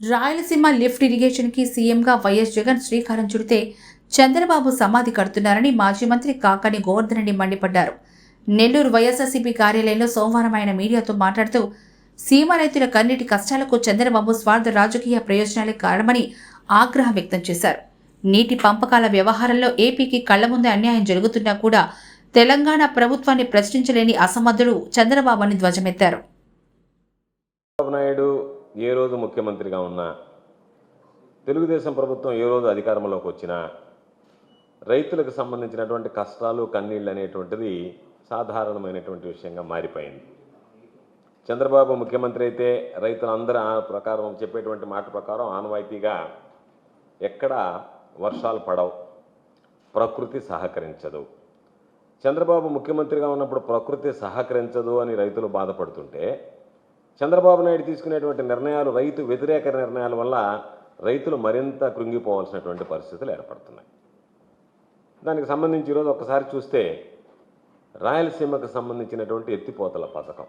Rayalaseema lift ఇరిగేషన్కి సీఎంగా YS Jagan శ్రీకారం చుడితే చంద్రబాబు సమాధి కడుతున్నారని మాజీ మంత్రి కాకాని గోవర్ధన్ రెడ్డి మండిపడ్డారు. నెల్లూరు వైఎస్ఆర్సీపీ కార్యాలయంలో సోమవారం ఆయన మీడియాతో మాట్లాడుతూ సీమ రైతుల కన్నీటి కష్టాలకు చంద్రబాబు స్వార్థ రాజకీయ ప్రయోజనాలే కారణమని ఆగ్రహం వ్యక్తం చేశారు. నీటి పంపకాల వ్యవహారంలో ఏపీకి కళ్ళ ముందే అన్యాయం జరుగుతున్నా కూడా తెలంగాణ ప్రభుత్వాన్ని ప్రశ్నించలేని అసమర్థుడు చంద్రబాబు అని ధ్వజమెత్తారు. ఏ రోజు ముఖ్యమంత్రిగా ఉన్నా తెలుగుదేశం ప్రభుత్వం ఏ రోజు అధికారంలోకి వచ్చినా రైతులకు సంబంధించినటువంటి కష్టాలు కన్నీళ్ళు అనేటువంటిది సాధారణమైనటువంటి విషయంగా మారిపోయింది. చంద్రబాబు ముఖ్యమంత్రి అయితే రైతులందరూ ఆ ప్రకారం చెప్పేటువంటి మాట ప్రకారం ఆనవాయితీగా ఎక్కడ వర్షాలు పడవు ప్రకృతి సహకరించదు. చంద్రబాబు ముఖ్యమంత్రిగా ఉన్నప్పుడు ప్రకృతి సహకరించదు అని రైతులు బాధపడుతుంటే చంద్రబాబు నాయుడు తీసుకునేటువంటి నిర్ణయాలు రైతు వ్యతిరేక నిర్ణయాల వల్ల రైతులు మరింత కృంగిపోవాల్సినటువంటి పరిస్థితులు ఏర్పడుతున్నాయి. దానికి సంబంధించి ఈరోజు ఒకసారి చూస్తే రాయలసీమకు సంబంధించినటువంటి ఎత్తిపోతల పథకం.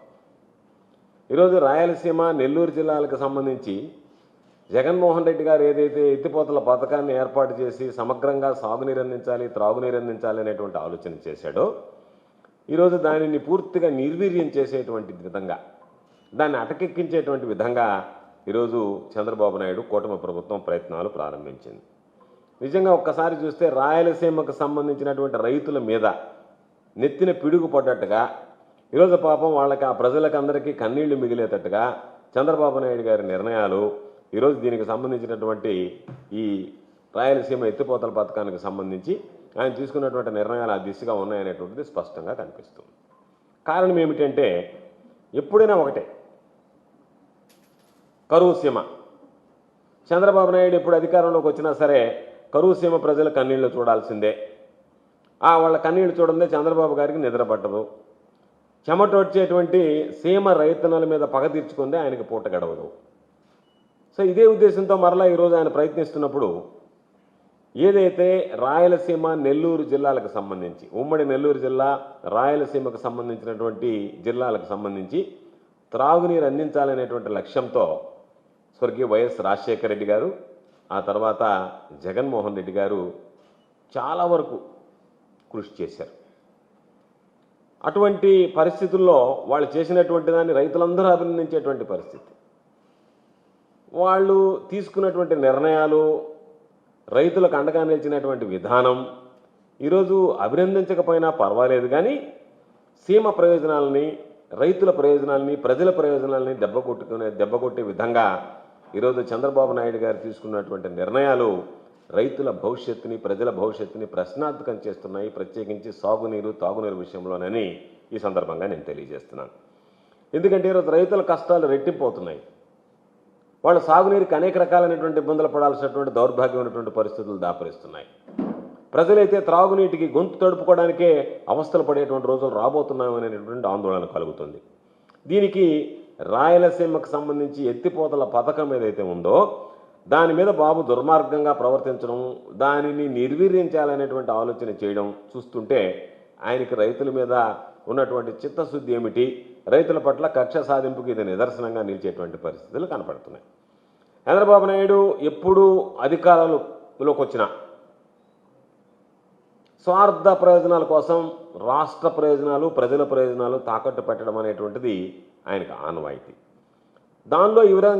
ఈరోజు రాయలసీమ నెల్లూరు జిల్లాలకు సంబంధించి జగన్మోహన్ రెడ్డి గారు ఏదైతే ఎత్తిపోతల పథకాన్ని ఏర్పాటు చేసి సమగ్రంగా సాగునీరు అందించాలి త్రాగునీరు అందించాలి అనేటువంటి ఆలోచన చేశాడో ఈరోజు దానిని పూర్తిగా నిర్వీర్యం చేసేటువంటి విధంగా దాన్ని అటకెక్కించేటువంటి విధంగా ఈరోజు చంద్రబాబు నాయుడు కూటమి ప్రభుత్వం ప్రయత్నాలు ప్రారంభించింది. నిజంగా ఒక్కసారి చూస్తే రాయలసీమకు సంబంధించినటువంటి రైతుల మీద నెత్తిన పిడుగు పడ్డట్టుగా ఈరోజు పాపం వాళ్ళకి ఆ ప్రజలకందరికీ కన్నీళ్ళు మిగిలేటట్టుగా చంద్రబాబు నాయుడు గారి నిర్ణయాలు ఈరోజు దీనికి సంబంధించినటువంటి ఈ రాయలసీమ ఎత్తిపోతల పథకానికి సంబంధించి ఆయన తీసుకున్నటువంటి నిర్ణయాలు ఆ దిశగా ఉన్నాయనేటువంటిది స్పష్టంగా కనిపిస్తుంది. కారణం ఏమిటంటే ఎప్పుడైనా ఒకటే కరువు సీమ చంద్రబాబు నాయుడు ఎప్పుడు అధికారంలోకి వచ్చినా సరే కరువు సీమ ప్రజల కన్నీళ్ళు చూడాల్సిందే. ఆ వాళ్ళ కన్నీళ్ళు చూడందే చంద్రబాబు గారికి నిద్ర పట్టదు. చెమట వచ్చేటువంటి సీమ రైతన్నల మీద పగ తీర్చుకుందే ఆయనకి పూట గడవదు. సో ఇదే ఉద్దేశంతో మరలా ఈరోజు ఆయన ప్రయత్నిస్తున్నప్పుడు ఏదైతే రాయలసీమ నెల్లూరు జిల్లాలకు సంబంధించి ఉమ్మడి నెల్లూరు జిల్లా రాయలసీమకు సంబంధించినటువంటి జిల్లాలకు సంబంధించి త్రాగునీరు అందించాలనేటువంటి లక్ష్యంతో స్వర్గీయ వైఎస్ రాజశేఖర రెడ్డి గారు ఆ తర్వాత జగన్మోహన్ రెడ్డి గారు చాలా వరకు కృషి చేశారు. అటువంటి పరిస్థితుల్లో వాళ్ళు చేసినటువంటి దాన్ని రైతులందరూ అభినందించేటువంటి పరిస్థితి. వాళ్ళు తీసుకున్నటువంటి నిర్ణయాలు రైతులకు అండగా నిలిచినటువంటి విధానం ఈరోజు అభినందించకపోయినా పర్వాలేదు కానీ సీమ ప్రయోజనాలని రైతుల ప్రయోజనాలని ప్రజల ప్రయోజనాలని దెబ్బ కొట్టుకునే దెబ్బ కొట్టే విధంగా ఈరోజు చంద్రబాబు నాయుడు గారు తీసుకున్నటువంటి నిర్ణయాలు రైతుల భవిష్యత్తుని ప్రజల భవిష్యత్తుని ప్రశ్నార్థకం చేస్తున్నాయి. ప్రత్యేకించి సాగునీరు తాగునీరు విషయంలోనని ఈ సందర్భంగా నేను తెలియజేస్తున్నాను. ఎందుకంటే ఈరోజు రైతుల కష్టాలు రెట్టిపోతున్నాయి. వాళ్ళు సాగునీరుకి అనేక రకాలైనటువంటి ఇబ్బందులు పడాల్సినటువంటి దౌర్భాగ్యమైనటువంటి పరిస్థితులు దాపరిస్తున్నాయి. ప్రజలైతే త్రాగునీటికి గొంతు తడుపుకోవడానికే అవస్థలు పడేటువంటి రోజులు రాబోతున్నాయనేటువంటి ఆందోళన కలుగుతుంది. దీనికి రాయలసీమకు సంబంధించి ఎత్తిపోతల పథకం ఏదైతే ఉందో దాని మీద బాబు దుర్మార్గంగా ప్రవర్తించడం దానిని నిర్వీర్యించాలనేటువంటి ఆలోచన చేయడం చూస్తుంటే ఆయనకి రైతుల మీద ఉన్నటువంటి చిత్తశుద్ధి ఏమిటి? రైతుల పట్ల కక్ష సాధింపుకి ఇది నిదర్శనంగా నిలిచేటువంటి పరిస్థితులు కనపడుతున్నాయి. చంద్రబాబు నాయుడు ఎప్పుడు అధికారంలోకి వచ్చినా స్వార్థ ప్రయోజనాల కోసం రాష్ట్ర ప్రయోజనాలు ప్రజల ప్రయోజనాలు తాకట్టు పెట్టడం అనేటువంటిది ఆయనకు ఆనవాయితీ. దానిలో ఈ విధంగా